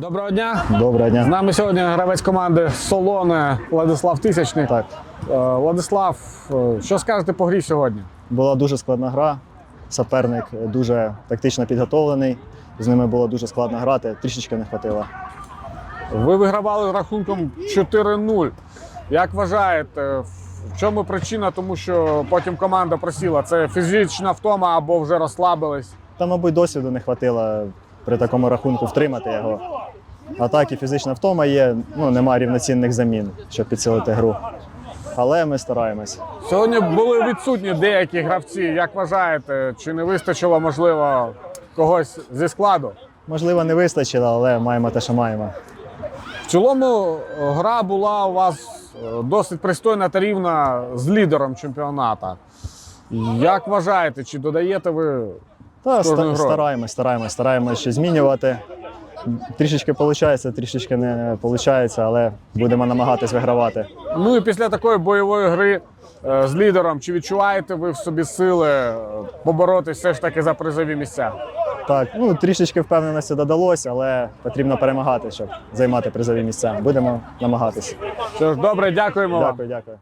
Доброго дня. Доброго З нами сьогодні гравець команди Солоне Владислав Тисячний. Так, Е, Владислав, е, що скажете по грі сьогодні? була дуже складна гра. Соперник дуже тактично підготовлений. З ними було дуже складно грати, трішечки не хватило. Ви вигравали рахунком 4-0. Як вважаєте, в чому причина? Тому що потім команда просіла. Це фізична втома або вже розслабились. Та, мабуть, досвіду не хватило при такому рахунку втримати його. А так і фізична втома є, ну, немає рівноцінних замін, щоб підсилити гру. Але ми стараємось. Сьогодні були відсутні деякі гравці. Як вважаєте, чи не вистачило, можливо, когось зі складу? Можливо, не вистачило, але маємо те, що маємо. В цілому е, гра була у вас е, досить пристойна та рівна з лідером чемпіоната. Як вважаєте, чи додаєте ви? Та ста- стараємось, стараємось, стараємось ще змінювати. Трішечки виходить, трішечки не виходить, але будемо намагатись вигравати. Ну і після такої бойової гри е, з лідером, чи відчуваєте ви в собі сили е, поборотись все ж таки за призові місця? Так, ну трішечки впевненості додалося, але потрібно перемагати, щоб займати призові місця. Будемо намагатись. Що ж, добре, дякуємо вам. Дякую, дякую.